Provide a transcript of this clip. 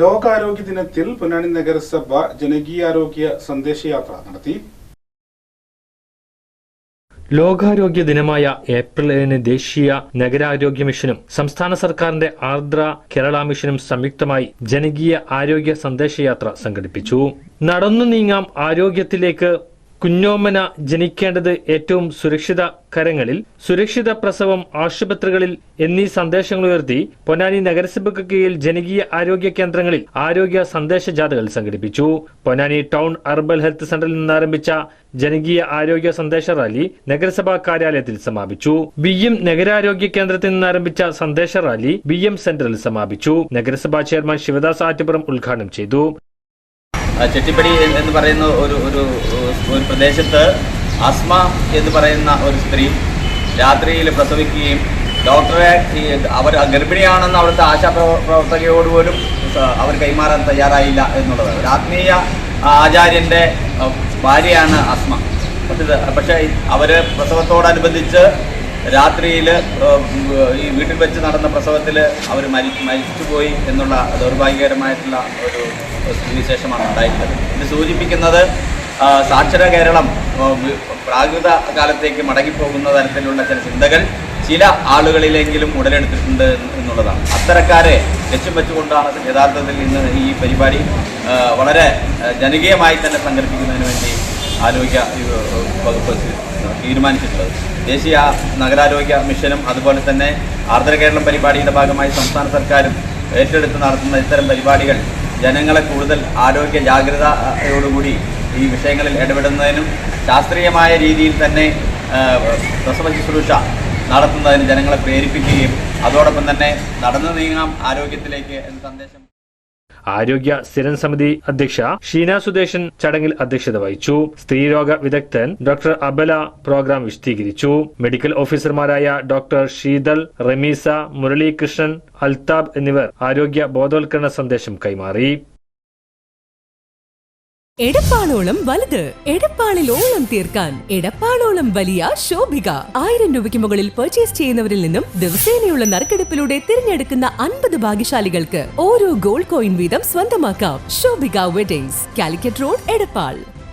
ലോകാരോഗ്യ ദിനത്തിൽ പൊന്നാനി നഗരസഭ ജനകീയാരോഗ്യ സന്ദേശയാത്ര നടത്തി. ലോകാരോഗ്യ ദിനമായ ഏപ്രിൽ ഏഴിന് ദേശീയ നഗരാരോഗ്യ മിഷനും സംസ്ഥാന സർക്കാരിന്റെ ആർദ്ര കേരള മിഷനും സംയുക്തമായി ജനകീയ ആരോഗ്യ സന്ദേശയാത്ര സംഘടിപ്പിച്ചു. നടന്നു നീങ്ങാം ആരോഗ്യത്തിലേക്ക് കുഞ്ഞോമന ജനിക്കേണ്ടത് ഏറ്റവും സുരക്ഷിത കരങ്ങളിൽ സുരക്ഷിത പ്രസവം ആശുപത്രികളിൽ എന്നീ സന്ദേശങ്ങൾ ഉയർത്തി പൊന്നാനി നഗരസഭയ്ക്ക് കീഴിൽ ജനകീയ ആരോഗ്യ കേന്ദ്രങ്ങളിൽ ആരോഗ്യ സന്ദേശ ജാഥകൾ സംഘടിപ്പിച്ചു. പൊന്നാനി ടൗൺ അർബൽ ഹെൽത്ത് സെന്ററിൽ നിന്ന് ആരംഭിച്ച ജനകീയ ആരോഗ്യ സന്ദേശ റാലി നഗരസഭാ കാര്യാലയത്തിൽ സമാപിച്ചു. ബി എം നഗരാരോഗ്യ കേന്ദ്രത്തിൽ നിന്ന് ആരംഭിച്ച സന്ദേശ റാലി ബി എം സെന്ററിൽ സമാപിച്ചു. നഗരസഭാ ചെയർമാൻ ശിവദാസ് ആറ്റുപുറം ഉദ്ഘാടനം ചെയ്തു. ചെട്ടിപ്പടി എന്ന് പറയുന്ന ഒരു ഒരു ഒരു പ്രദേശത്ത് അസ്മ എന്ന് പറയുന്ന ഒരു സ്ത്രീ രാത്രിയിൽ പ്രസവിക്കുകയും ഡോക്ടറെ അവർ ഗർഭിണിയാണെന്ന് അവിടുത്തെ ആശാ പ്രവ- പ്രവർത്തകയോട് പോലും അവർ കൈമാറാൻ തയ്യാറായില്ല എന്നുള്ളത്. ഒരു ആത്മീയ ആചാര്യന്റെ ഭാര്യയാണ് അസ്മ. പക്ഷേ അവർ പ്രസവത്തോടനുബന്ധിച്ച് രാത്രിയിൽ ഈ വീട്ടിൽ വെച്ച് നടന്ന പ്രസവത്തിൽ അവർ മരി മരിച്ചുപോയി എന്നുള്ള ദൗർഭാഗ്യകരമായിട്ടുള്ള ഒരു സ്ഥിതിവിശേഷമാണ് ഉണ്ടായിട്ടുള്ളത്. ഇത് സൂചിപ്പിക്കുന്നത് സാക്ഷര കേരളം പ്രാകൃത കാലത്തേക്ക് മടങ്ങിപ്പോകുന്ന തരത്തിലുള്ള ചില ചിന്തകൾ ചില ആളുകളിലെങ്കിലും ഉടലെടുത്തിട്ടുണ്ട് എന്നുള്ളതാണ്. അത്തരക്കാരെ ലക്ഷ്യം വെച്ചുകൊണ്ടാണ് യഥാർത്ഥത്തിൽ ഇന്ന് ഈ പരിപാടി വളരെ ജനകീയമായി തന്നെ സംഘടിപ്പിക്കുന്നതിന് വേണ്ടി ആരോഗ്യ വകുപ്പ് തീരുമാനിച്ചിട്ടുള്ളത്. ദേശീയ നഗരാരോഗ്യ മിഷനും അതുപോലെ തന്നെ ആർദ്ര കേരളം പരിപാടിയുടെ ഭാഗമായി സംസ്ഥാന സർക്കാരും ഏറ്റെടുത്ത് നടത്തുന്ന ഇത്തരം പരിപാടികൾ ജനങ്ങളെ കൂടുതൽ ആരോഗ്യ ജാഗ്രതയോടുകൂടി ഈ വിഷയങ്ങളിൽ ഇടപെടുന്നതിനും ശാസ്ത്രീയമായ രീതിയിൽ തന്നെ പ്രസവ ശുശ്രൂഷ നടത്തുന്നതിന് ജനങ്ങളെ പ്രേരിപ്പിക്കുകയും അതോടൊപ്പം തന്നെ നടന്നു നീങ്ങാം ആരോഗ്യത്തിലേക്ക് എന്ന സന്ദേശം ആരോഗ്യ സ്ഥിരം സമിതി അധ്യക്ഷ ഷീന സുദേശൻ ചടങ്ങിൽ അധ്യക്ഷത വഹിച്ചു. സ്ത്രീരോഗ വിദഗ്ധൻ ഡോക്ടർ അബല പ്രോഗ്രാം വിശദീകരിച്ചു. മെഡിക്കൽ ഓഫീസർമാരായ ഡോക്ടർ ശീതൽ റമീസ മുരളീകൃഷ്ണൻ അൽതാബ് എന്നിവർ ആരോഗ്യ ബോധവൽക്കരണ സന്ദേശം കൈമാറി. എടപ്പാളോളം വലുത്. എടപ്പാളിൽ ഓളം തീർക്കാൻ. എടപ്പാളോളം വലിയ ശോഭിക. ആയിരം രൂപയ്ക്ക് മുകളിൽ പർച്ചേസ് ചെയ്യുന്നവരിൽ നിന്നും ദിവസേനയുള്ള നറുക്കെടുപ്പിലൂടെ തിരഞ്ഞെടുക്കുന്ന അൻപത് ഭാഗ്യശാലികൾക്ക് ഓരോ ഗോൾഡ് കോയിൻ വീതം സ്വന്തമാക്കാം. Shobhika weddings Calicut road Edappal.